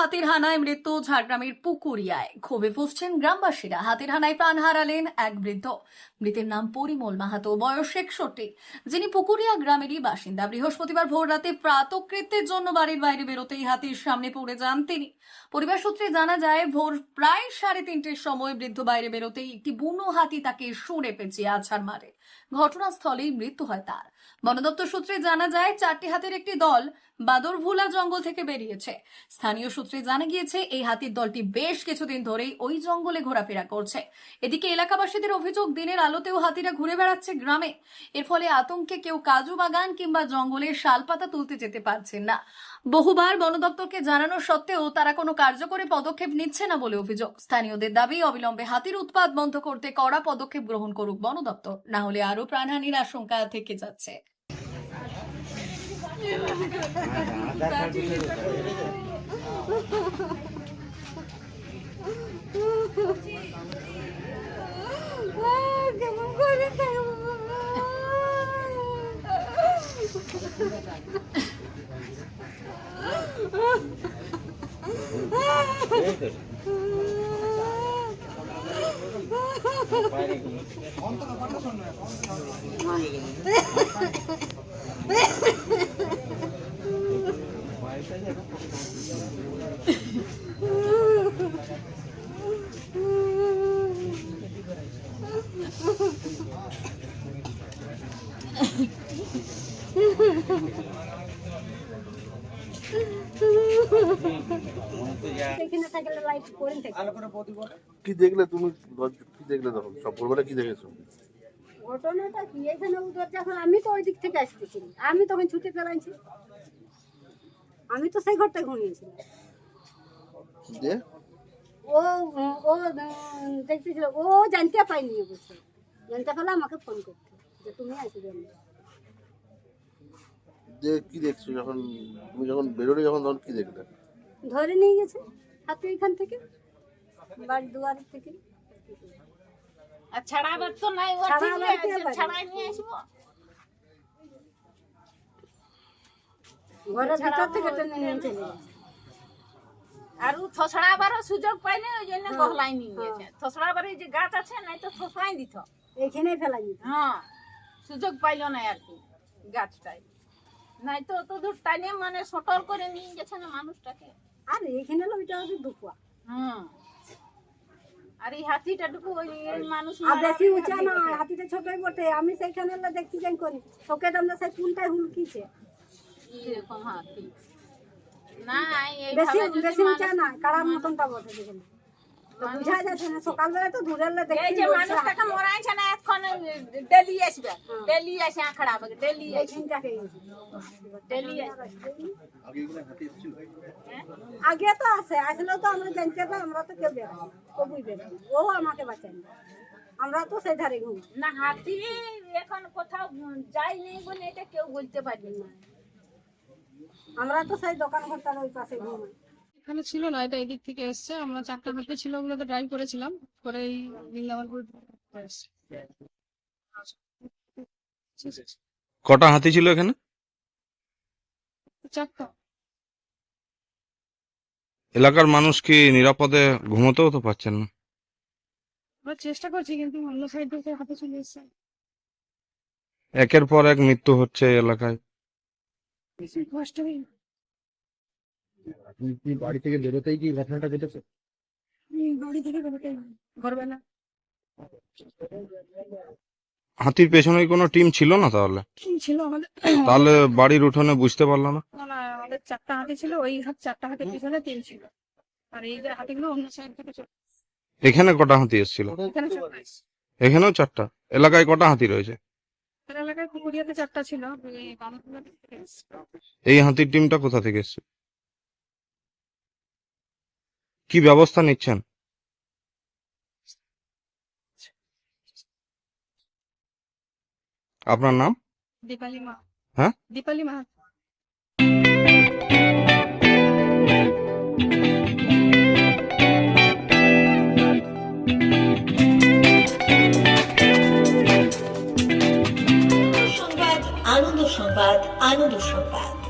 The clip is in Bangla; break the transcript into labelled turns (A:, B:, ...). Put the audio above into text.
A: হাতির হানায় মৃত্যু ঝাড়গ্রামের পুকুরিয়ায়। ক্ষোভে ফুসছেন গ্রামবাসীরা। হাতির হানায় প্রাণ হারালেন এক বৃদ্ধ। মৃতের নাম পরিমল মাহাতো। বয়স একষট্টি। যিনি পুকুরিয়া গ্রামেরই বাসিন্দা। বৃহস্পতিবার ভোর রাতে প্রাতকৃত্যের জন্য বাড়ির বাইরে বেরোতেই হাতির সামনে পড়ে যান তিনি। পরিবার সূত্রে জানা যায়, ভোর প্রায় সাড়ে তিনটের সময় বৃদ্ধ বাইরে বেরোতেই একটি বুনো হাতি তাকে শুনে পেঁচিয়ে আছাড় মারে। ঘটনাস্থলেই মৃত্যু হয় তার। বনদপ্তর সূত্রে জানা যায়, চারটি হাতির একটি দল বাদরভুলা জঙ্গল থেকে বেরিয়েছে। স্থানীয় সূত্রে জানা গিয়েছে, এই হাতির দলটি বেশ কিছুদিন ধরেই ওই জঙ্গলে ঘোরাফেরা করছে। এদিকে এলাকাবাসীদের অভিযোগ, দিনের আলোতেও হাতিরা ঘুরে বেড়াচ্ছে গ্রামে। এর ফলে আতঙ্কে কেউ কাজু বাগান কিংবা জঙ্গলের শালপাতা তুলতে যেতে পারছেন না। বহুবার বন দপ্তরকে জানানো সত্ত্বেও তারা কোনো কার্যকরী পদক্ষেপ নিচ্ছে না বলে অভিযোগ। স্থানীয়দের দাবি, অবিলম্বে হাতির উৎপাদ বন্ধ করতে কড়া পদক্ষেপ গ্রহণ করুক বন দপ্তর। না হলে আরও প্রাণহানির আশঙ্কা থেকে যাচ্ছে।
B: কেমন করে থাকব এখানে থাকলে লাইট করে থাকে
C: কি দেখলে তুমি? কি দেখলে তখন সব ভোরবেলা কি দেখেছ?
B: ঘটনাটা কি? এখানে যখন আমি তো ওই দিক থেকে আসতেছি। আমি তখন ছুটি ফেলাইছি আমি তো সেই ঘরটা ঘুমিয়েছিলাম
C: দিয়ে
B: ও ও দেখতেছিল। ও জানতে পাইনি অবশ্য জানতে পারলে আমাকে ফোন করতে যে তুমি আসবে।
C: যে কি দেখছ? যখন তুমি যখন বেরোলে যখন তখন কি দেখলে?
B: ধরে নিয়ে গেছে হাতে এখান থেকে বাড়ি দুয়ার থেকে।
D: আর ছাড়াবার তো নাই? ছাড়াই নিয়ে আসব।
B: ঘরের ভিতর থেকে টেনে নিয়ে চলে
D: আর ও সুযোগ পাইনি ওই জন্য গহলাই নিয়ে গেছে। থসড়াবার এই যে গাছ আছে নাই তো থসড়াই দিত।
B: এইখানেই ফেলাই দিত।
D: হ্যাঁ সুযোগ পাইলো না আর কি গাছটাই নাই তো অত দূর টাইনে মানে সটল করে নিয়ে গেছে না মানুষটাকে।
B: আর এখানে হলো ওইটা হচ্ছে দুপুয়া।
D: হুম। আর এই হাতিটা টুকু ওই মানুষ
B: আর বেশি উঁচা না হাতিটা ছোটই বটে। আমি সেইখানে হলে দেখছি যাই করি। তোকে আমরা সেই পুনটাই হুলকিছে?
D: এরকম হাতি? না
B: বেশি বেশি উঁচা না কারার মতনটা বটে দেখেন বুঝা যাচ্ছে না সকালবেলা তো দূরের লে
D: এই যে মানুষটাকে মরাইছে না এখন ডেলি আসবে। ডেলি আসে আখড়া হবে ডেলি আসে ডেলি
B: আগে তো আছে আসলেও তো আমরা জানতে পাই আমরা তো কেউ বেরোই কবুই বেরোই ও আমাকে বাঁচাই আমরা তো সেই ধারে ঘুম
D: না হাতি এখন কোথাও যায়নি বলে এটা কেউ বলতে পারবে না।
B: আমরা তো সেই দোকান ঘরটার ওই পাশে ঘুমাই।
E: এখানে ছিল না এটা এদিক থেকে এসছে। আমরা চারটা হাতে ছিল ওগুলো তো ড্রাইভ করেছিলাম। করে এই বৃন্দাবনপুর
F: কটা হাতি ছিল এখানে?
E: চারটা।
F: এলাকার মানুষ কি নিরাপদে ঘুমোতেও তো পাচ্ছেন না?
E: আমরা চেষ্টা করছি কিন্তু অন্য সাইড থেকে হাতে চলে এসছে।
F: একের পর এক মৃত্যু হচ্ছে এই এলাকায়।
E: কষ্ট
C: আপনি কি বাড়ি থেকে বেরোতেই কি ঘটনাটা ঘটেছে?
E: বাড়ি থেকে বেরোতে
F: হাতির পেছনে কোনো টিম ছিল না তাহলে?
E: ছিল আমাদের।
F: তাহলে বাড়ির উঠোনে বুঝতে পারলাম না?
E: না, না আমাদের চারটা হাতে ছিল ওই হাত চারটা হাতের পিছনে তিন ছিল। আর এই যে হাতিগুলো অন্য সাইড থেকে চলে
F: এখানে কটা হাতি এসেছিল?
E: এখানে চারটা
F: এখানেও চারটা? এলাকায় কটা হাতি রয়েছে?
E: এলাকায় চারটা ছিল। এই
F: হাতির টিমটা কোথা থেকে এসছে? কি ব্যবস্থা নিচ্ছেন? আপনার নাম?
E: দীপালি মা
F: হ্যাঁ?
E: দীপালি মা
G: সংবাদ আনন্দ সংবাদ আনন্দ সংবাদ।